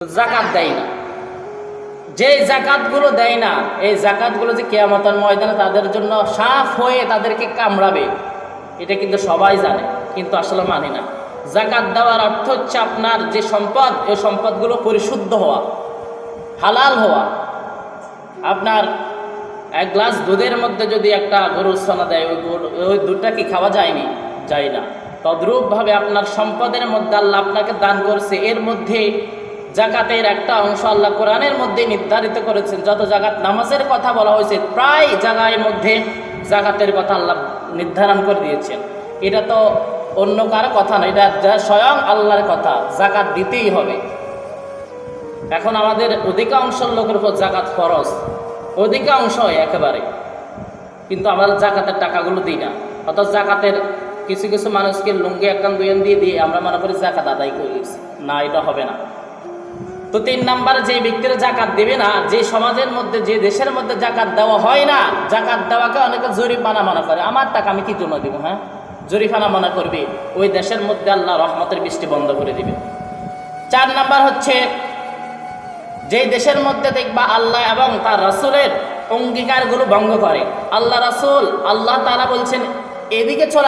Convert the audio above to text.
জাকাত দেয় না। যে জাকাতগুলো দেয় না, এই জাকাতগুলো যে কেয়ামতের ময়দানে তাদের জন্য সাফ হয়ে তাদেরকে কামড়াবে, এটা কিন্তু সবাই জানে, কিন্তু আসলে মানে না। জাকাত দেওয়ার অর্থ হচ্ছে আপনার যে সম্পদ, এই সম্পদগুলো পরিশুদ্ধ হওয়া, হালাল হওয়া। আপনার এক গ্লাস দুধের মধ্যে যদি একটা গরুর সোনা দেয়, ওই ওই দুধটা কি খাওয়া যায়নি? যায় না। তদ্রূপভাবে আপনার সম্পদের মধ্যে আল্লাহ আপনাকে দান করছে, এর মধ্যে জাকাতের একটা অংশ আল্লাহ কোরআনের মধ্যে নির্ধারিত করেছেন। যত জাকাত নামাজের কথা বলা হয়েছে, প্রায় জায়গায় মধ্যে জাকাতের কথা আল্লাহ নির্ধারণ করে দিয়েছেন। এটা তো অন্য কারও কথা না, এটা যা স্বয়ং আল্লাহর কথা, জাকাত দিতেই হবে। এখন আমাদের অধিকাংশ লোকের উপর জাকাত ফরজ, অধিকাংশ একেবারে। কিন্তু আমরা জাকাতের টাকাগুলো দিই না। অর্থাৎ জাকাতের কিছু কিছু মানুষকে লুঙ্গি একান দুয়ান দিয়ে দিয়ে আমরা মনে করি জাকাত আদায় করে। না, এটা হবে না। তো তিন নাম্বার যে ব্যক্তিরা জাকাত দেবে না, যে সমাজের মধ্যে, যে দেশের মধ্যে জাকাত দেওয়া হয় না, জাকাত দেওয়াকে অনেকে জরিমানা মনে করে। আমার টাকা আমি কি জন্য দিব হ্যাঁ? জরিফানা মনে করবে, ওই দেশের মধ্যে আল্লাহ রহমতের বৃষ্টি বন্ধ করে দিবে। চার নাম্বার হচ্ছে, যে দেশের মধ্যে দেখবা আল্লাহ এবং তার রাসূলের অঙ্গীকারগুলো ভঙ্গ করে। আল্লাহ রাসূল, আল্লাহ তারা বলছেন, এদিকে চলে